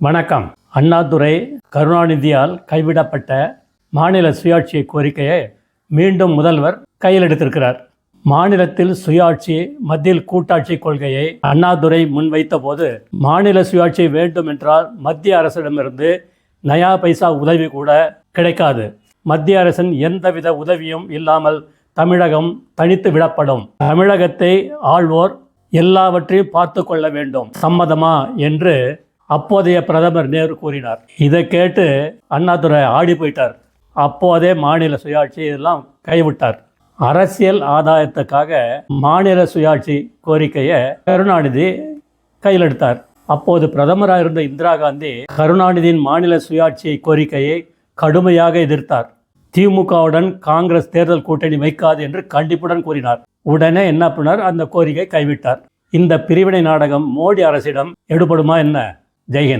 வணக்கம். அண்ணாதுரை கருணாநிதியால் கைவிடப்பட்ட மாநில சுயாட்சி கோரிக்கையை மீண்டும் முதல்வர் கையில் எடுத்திருக்கிறார். மாநிலத்தில் சுயாட்சி மத்தியில் கூட்டாட்சி கொள்கையை அண்ணாதுரை முன்வைத்த போது மாநில சுயாட்சி வேண்டும் என்றால் மத்திய அரசிடமிருந்து நயா பைசா உதவி கூட கிடைக்காது. மத்திய அரசின் எந்தவித உதவியும் இல்லாமல் தமிழகம் தனித்து விடப்படும். தமிழகத்தை ஆள்வோர் எல்லாவற்றையும் பார்த்து கொள்ள வேண்டும். சம்மதமா என்று அப்போதைய பிரதமர் நேரு கூறினார். இதை கேட்டு அண்ணாதுரை ஆடி போயிட்டார். அப்போதே மாநில சுயாட்சி இதெல்லாம் கைவிட்டார். அரசியல் ஆதாயத்துக்காக மாநில சுயாட்சி கோரிக்கையை கருணாநிதி கையில் எடுத்தார். அப்போது பிரதமராக இருந்த இந்திரா காந்தி கருணாநிதியின் மாநில சுயாட்சி கோரிக்கையை கடுமையாக எதிர்த்தார். திமுகவுடன் காங்கிரஸ் தேர்தல் கூட்டணி வைக்காது என்று கண்டிப்புடன் கூறினார். உடனே என்ன பண்ணார் அந்த கோரிக்கை கைவிட்டார். இந்த பிரிவினை நாடகம் மோடி அரசிடம் எடுபடுமா என்ன? Zeggen.